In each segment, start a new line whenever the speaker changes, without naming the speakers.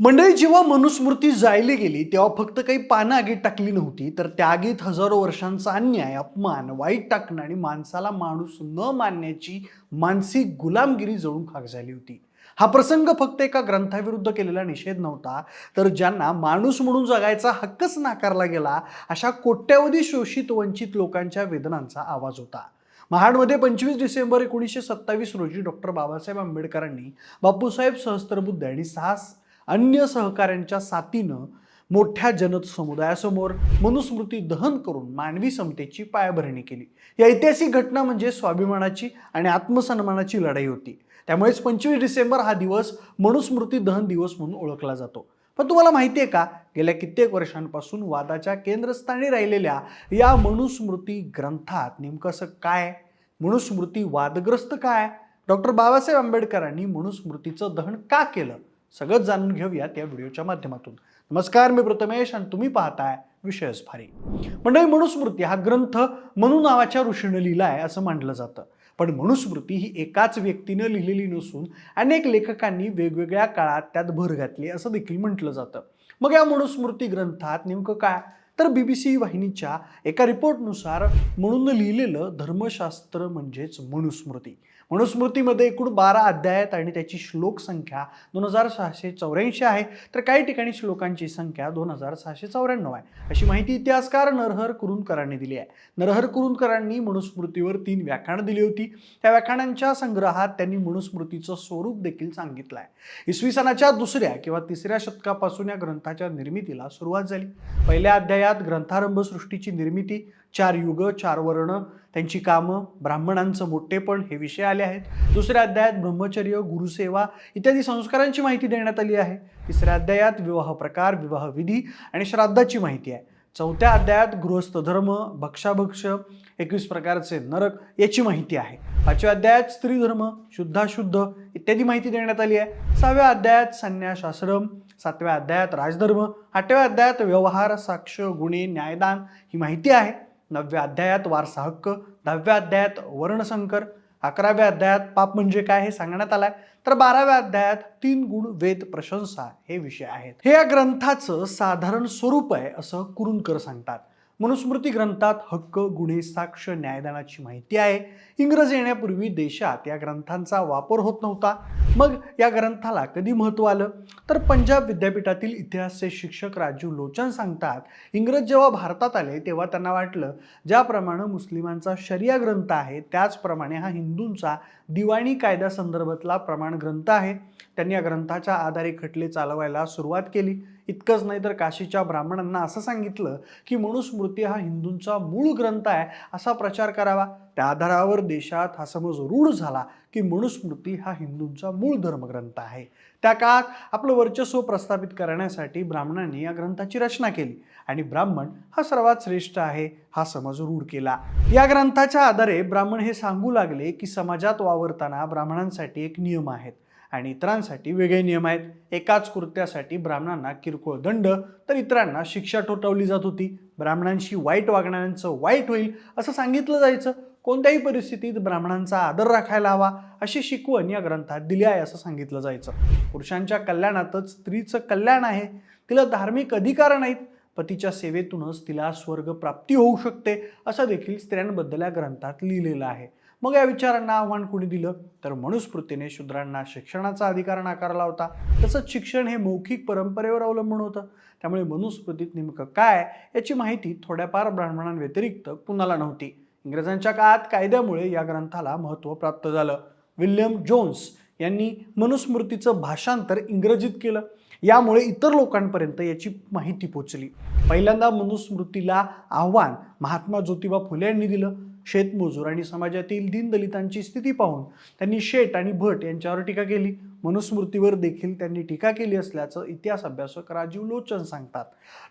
मंडळी जेव्हा मनुस्मृती जायली गेली तेव्हा फक्त काही पानं आगीत टाकली नव्हती तर त्या आगीत हजारो वर्षांचा अन्याय अपमान वाईट टाकणं आणि माणसाला माणूस न मानण्याची मानसिक गुलामगिरी जळून खाक झाली होती. हा प्रसंग फक्त एका ग्रंथाविरुद्ध केलेला निषेध नव्हता तर ज्यांना माणूस म्हणून जगायचा हक्कच नाकारला गेला अशा कोट्यावधी शोषित वंचित लोकांच्या वेदनांचा आवाज होता. महाडमध्ये पंचवीस डिसेंबर एकोणीसशे सत्तावीस रोजी डॉक्टर बाबासाहेब आंबेडकरांनी बापूसाहेब सहस्त्रबुद्ध आणि सहा अन्य सहकाऱ्यांच्या साथीनं मोठ्या जनत समुदायासमोर मनुस्मृती दहन करून मानवी समतेची पायाभरणी केली. या ऐतिहासिक घटना म्हणजे स्वाभिमानाची आणि आत्मसन्मानाची लढाई होती. त्यामुळेच पंचवीस डिसेंबर हा दिवस मनुस्मृती दहन दिवस म्हणून ओळखला जातो. पण तुम्हाला माहिती आहे का? गेल्या कित्येक वर्षांपासून वादाच्या केंद्रस्थानी राहिलेल्या या मनुस्मृती ग्रंथात नेमकं असं काय? मनुस्मृती वादग्रस्त काय? डॉक्टर बाबासाहेब आंबेडकरांनी मनुस्मृतीचं दहन का केलं? सगळं जाणून घेऊयात या व्हिडिओच्या माध्यमातून. नमस्कार मी प्रथमेश आणि तुम्ही पाहताय विषयच भारी मंडळी मनुस्मृती हा ग्रंथ मनु नावाच्या ऋषीनं लिहिला आहे असं मानलं जातं. पण मनुस्मृती ही एकाच व्यक्तीनं लिहिलेली नसून अनेक लेखकांनी वेगवेगळ्या काळात त्यात भर घातली असं देखील म्हटलं जातं. मग या मनुस्मृती ग्रंथात नेमकं काय? तर बी बी सी वाहिनीच्या एका रिपोर्टनुसार म्हणून लिहिलेलं धर्मशास्त्र म्हणजेच मनुस्मृती. मनुस्मृतीमध्ये एकूण बारा अध्याय आहेत आणि त्याची श्लोक संख्या दोन हजार सहाशे चौऱ्याऐंशी आहे. तर काही ठिकाणी श्लोकांची संख्या दोन हजार सहाशे चौऱ्याण्णव आहे. अशी माहिती इतिहासकार नरहर कुरुंदकरांनी दिली आहे. नरहर कुरुंदकरांनी मनुस्मृतीवर तीन व्याख्यानं दिली होती. त्या व्याख्यानांच्या संग्रहात त्यांनी मनुस्मृतीचं स्वरूप देखील सांगितलं आहे. इसवी सनाच्या दुसऱ्या किंवा तिसऱ्या शतकापासून या ग्रंथाच्या निर्मितीला सुरुवात झाली. पहिल्या अध्यायात ग्रंथारंभ सृष्टीची निर्मिती चार युग चार वर्ण त्यांची कामं ब्राह्मणांचं मोठेपण हे विषय आले आहेत. दुसऱ्या अध्यायात ब्रह्मचर्य गुरुसेवा इत्यादी संस्कारांची माहिती देण्यात आली आहे. तिसऱ्या अध्यायात विवाह प्रकार विवाह विधी आणि श्राद्धाची माहिती आहे. चौथ्या अध्यायात गृहस्थ धर्म भक्षाभक्ष एकवीस प्रकारचे नरक याची माहिती आहे. पाचव्या अध्यायात स्त्री धर्म शुद्धाशुद्ध इत्यादी माहिती देण्यात आली आहे. सहाव्या अध्यायात संन्यासाश्रम सातव्या अध्यायात राजधर्म आठव्या अध्यायात व्यवहार साक्ष गुन्हे न्यायदान ही माहिती आहे. नवव्या अध्यायात वारसा हक्क दहाव्या अध्यायात वर्णसंकर अकराव्या अध्यायात पाप म्हणजे काय हे सांगण्यात आलंय. तर बाराव्या अध्यायात तीन गुण वेद प्रशंसा हे विषय आहेत. हे या ग्रंथाचं साधारण स्वरूप आहे असं कुरुंदकर सांगतात. मनुस्मृती ग्रंथात हक्क गुन्हे साक्ष न्यायदानाची माहिती आहे. इंग्रज येण्यापूर्वी देशात या ग्रंथांचा वापर होत नव्हता. मग या ग्रंथाला कधी महत्त्व आलं? तर पंजाब विद्यापीठातील इतिहासचे शिक्षक राजू लोचन सांगतात इंग्रज जेव्हा भारतात आले तेव्हा त्यांना वाटलं ज्याप्रमाणे मुस्लिमांचा शरिया ग्रंथ आहे त्याचप्रमाणे हा हिंदूंचा दिवाणी कायद्या संदर्भातला प्रमाण ग्रंथ आहे. त्यांनी या ग्रंथाच्या आधारे खटले चालवायला सुरुवात केली. इतकंच नाही तर काशीच्या ब्राह्मणांना असं सांगितलं की मनुस्मृती हा हिंदूंचा मूळ ग्रंथ आहे असा प्रचार करावा. त्या आधारावर देशात हा समज रूढ झाला की मनुस्मृती हा हिंदूंचा मूळ धर्मग्रंथ आहे. त्या काळात आपलं वर्चस्व प्रस्थापित करण्यासाठी ब्राह्मणांनी या ग्रंथाची रचना केली आणि ब्राह्मण हा सर्वात श्रेष्ठ आहे हा समज रूढ केला. या ग्रंथाच्या आधारे ब्राह्मण हे सांगू लागले की समाजात वावरताना ब्राह्मणांसाठी एक नियम आहेत. आणि इतरांसाठी वेगळे नियम आहेत. एकाच कृत्यासाठी ब्राह्मणांना किरकोळ दंड तर इतरांना शिक्षा ठोठावली जात होती. ब्राह्मणांशी वाईट वागणाऱ्यांचं वाईट होईल असं सांगितलं जायचं. कोणत्याही परिस्थितीत ब्राह्मणांचा आदर राखायला हवा अशी शिकवण या ग्रंथात दिली आहे असं सांगितलं जायचं. पुरुषांच्या कल्याणातच स्त्रीचं कल्याण आहे. तिला धार्मिक अधिकार नाहीत. पतीच्या सेवेतूनच तिला स्वर्ग प्राप्ती होऊ शकते असं देखील स्त्रियांबद्दल या ग्रंथात लिहिलेलं आहे. मग या विचारांना आव्हान कुणी दिलं? तर मनुस्मृतीने शूद्रांना शिक्षणाचा अधिकार नाकारला होता. तसंच शिक्षण हे मौखिक परंपरेवर अवलंबून होतं. त्यामुळे मनुस्मृतीत नेमकं काय याची माहिती थोड्याफार ब्राह्मणांव्यतिरिक्त कुणाला नव्हती. इंग्रजांच्या काळात कायद्यामुळे या ग्रंथाला महत्त्व प्राप्त झालं. विल्यम जोन्स यांनी मनुस्मृतीचं भाषांतर इंग्रजीत केलं. यामुळे इतर लोकांपर्यंत याची माहिती पोचली. पहिल्यांदा मनुस्मृतीला आव्हान महात्मा ज्योतिबा फुले यांनी दिलं. शेतमजूर आणि समाजातील दीनदलितांची स्थिती पाहून त्यांनी शेट आणि भट यांच्यावर टीका केली. मनुस्मृतीवर देखील त्यांनी टीका केली असल्याचं इतिहास अभ्यासक राजीव लोचन सांगतात.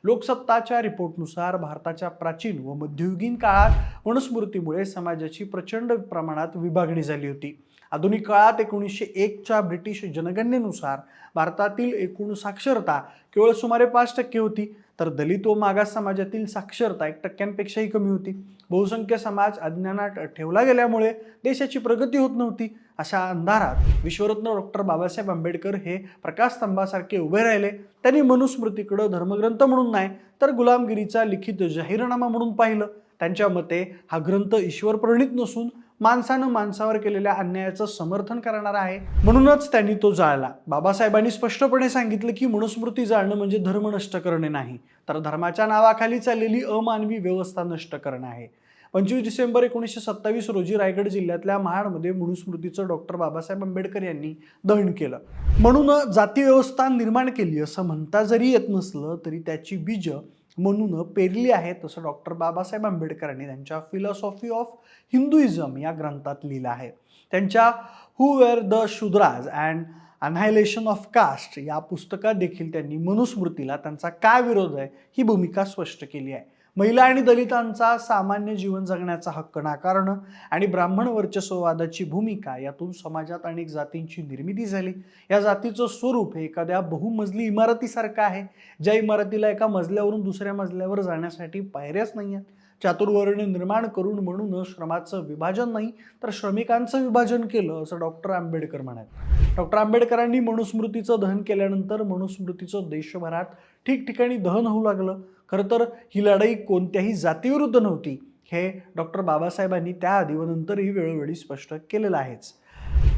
लोकसत्ताच्या रिपोर्टनुसार भारताच्या प्राचीन व मध्ययुगीन काळात मनुस्मृतीमुळे समाजाची प्रचंड प्रमाणात विभागणी झाली होती. आधुनिक काळात एकोणीसशे एकच्या ब्रिटिश जनगणनेनुसार भारतातील एकूण साक्षरता केवळ सुमारे पाच टक्के होती. तर दलित व मागास समाजातील साक्षरता एक टक्क्यांपेक्षाही कमी होती. बहुसंख्य समाज अज्ञानात ठेवला गेल्यामुळे देशाची प्रगती होत नव्हती. अशा अंधारात विश्वरत्न डॉक्टर बाबासाहेब आंबेडकर हे प्रकाशस्तंभासारखे उभे राहिले. त्यांनी मनुस्मृतीकडं धर्मग्रंथ म्हणून नाही तर गुलामगिरीचा लिखित जाहीरनामा म्हणून पाहिलं. त्यांच्या मते हा ग्रंथ ईश्वरप्रणित नसून माणसानं माणसावर केलेल्या अन्यायाचं समर्थन करणार आहे. म्हणूनच त्यांनी तो जाळला. बाबासाहेबांनी स्पष्टपणे सांगितलं की मनुस्मृती जाळणं म्हणजे धर्म नष्ट करणे नाही. तर धर्माच्या नावाखाली चाललेली अमानवी व्यवस्था नष्ट करणं आहे. पंचवीस डिसेंबर एकोणीसशे सत्तावीस रोजी रायगड जिल्ह्यातल्या महाडमध्ये मनुस्मृतीचं डॉक्टर बाबासाहेब आंबेडकर यांनी दहन केलं. म्हणून जाती व्यवस्था निर्माण केली असं म्हणता जरी येत नसलं तरी त्याची बीज म्हणून पेरली आहे तसं डॉक्टर बाबासाहेब आंबेडकरांनी त्यांच्या फिलॉसॉफी ऑफ हिंदुइझम या ग्रंथात लिहिलं आहे. त्यांच्या who were the Shudras and annihilation of caste या पुस्तकात देखील त्यांनी मनुस्मृतीला त्यांचा काय विरोध आहे ही भूमिका स्पष्ट केली आहे. महिला आणि दलितांचा सामान्य जीवन जगण्याचा हक्क नाकारणं आणि ब्राह्मण वर्चस्ववादाची भूमिका यातून समाजात अनेक जातींची निर्मिती झाली. या जातीचं स्वरूप हे एखाद्या बहुमजली इमारतीसारखं आहे ज्या इमारतीला एका मजल्यावरून दुसऱ्या मजल्यावर जाण्यासाठी पायऱ्याच नाही आहेत. चातुर्वर्ण निर्माण करून म्हणून श्रमाचं विभाजन नाही तर श्रमिकांचं विभाजन केलं असं डॉक्टर आंबेडकर म्हणाले. डॉक्टर आंबेडकरांनी मनुस्मृतीचं दहन केल्यानंतर मनुस्मृतीचं देशभरात ठिकठिकाणी दहन होऊ लागलं. खरं तर ही लढाई कोणत्याही जातीविरुद्ध नव्हती हे डॉक्टर बाबासाहेबांनी त्याआधी व नंतरही वेळोवेळी स्पष्ट केलेलं आहेच.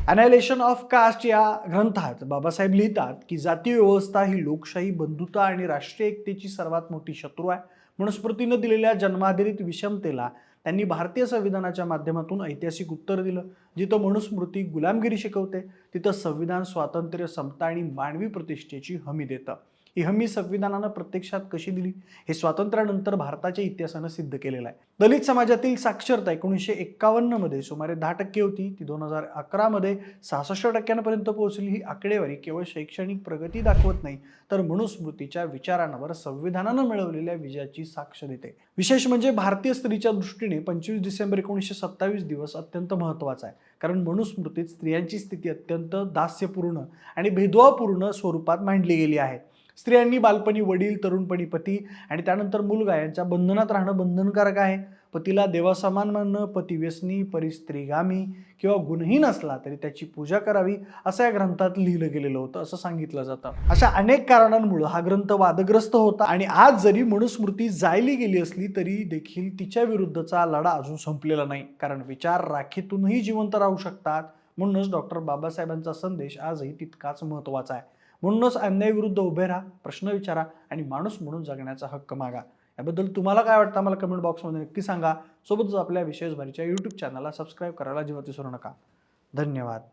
अनायलेशन ऑफ कास्ट या ग्रंथात बाबासाहेब लिहितात की जाती व्यवस्था ही लोकशाही बंधुता आणि राष्ट्रीय एकतेची सर्वात मोठी शत्रू आहे. मनुस्मृतीनं दिलेल्या जन्माधारित विषमतेला त्यांनी भारतीय संविधानाच्या माध्यमातून ऐतिहासिक उत्तर दिलं. जिथं मनुस्मृती गुलामगिरी शिकवते तिथं संविधान स्वातंत्र्य समता आणि मानवी प्रतिष्ठेची हमी देतं. ही हमी संविधानानं प्रत्यक्षात कशी दिली? हे स्वातंत्र्यानंतर भारताच्या इतिहासानं सिद्ध केलेलं आहे. दलित समाजातील साक्षरता एकोणीसशे एक्कावन्नमध्ये सुमारे दहा टक्के होती. ती दोन हजार अकरामध्ये सहासष्ट टक्क्यांपर्यंत पोहोचली. ही आकडेवारी केवळ शैक्षणिक प्रगती दाखवत नाही तर मनुस्मृतीच्या विचारांवर संविधानानं मिळवलेल्या विजयाची साक्ष देते. विशेष म्हणजे भारतीय स्त्रीच्या दृष्टीने पंचवीस डिसेंबर एकोणीसशे सत्तावीस दिवस अत्यंत महत्त्वाचा आहे. कारण मनुस्मृतीत स्त्रियांची स्थिती अत्यंत दास्यपूर्ण आणि भेदभावपूर्ण स्वरूपात मांडली गेली आहे. स्त्रियांनी बालपणी वडील तरुणपणी पती आणि त्यानंतर मुलगा. यांच्या बंधनात राहणं बंधनकारक आहे. पतीला देवासमान मानणं पती व्यसनी परिस्त्रीगामी किंवा गुणहीन असला तरी त्याची पूजा करावी असं या ग्रंथात लिहिलं गेलेलं होतं असं सांगितलं जातं. अशा अनेक कारणांमुळे हा ग्रंथ वादग्रस्त होता आणि आज जरी मनुस्मृती जायली गेली असली तरी देखील तिच्या विरुद्धचा लढा अजून संपलेला नाही. कारण विचार राखीतूनही जिवंत राहू शकतात म्हणूनच डॉक्टर बाबासाहेबांचा संदेश आजही तितकाच महत्त्वाचा आहे. म्हणूनच अन्यायाविरुद्ध उभे राहा प्रश्न विचारा आणि माणूस म्हणून जगण्याचा हक्क मागा. याबद्दल तुम्हाला काय वाटतं मला कमेंट बॉक्समध्ये नक्की सांगा. सोबतच आपल्या विशेष भरीच्या यूट्यूब चॅनलला सबस्क्राईब करायला अजिबात विसरू नका. धन्यवाद.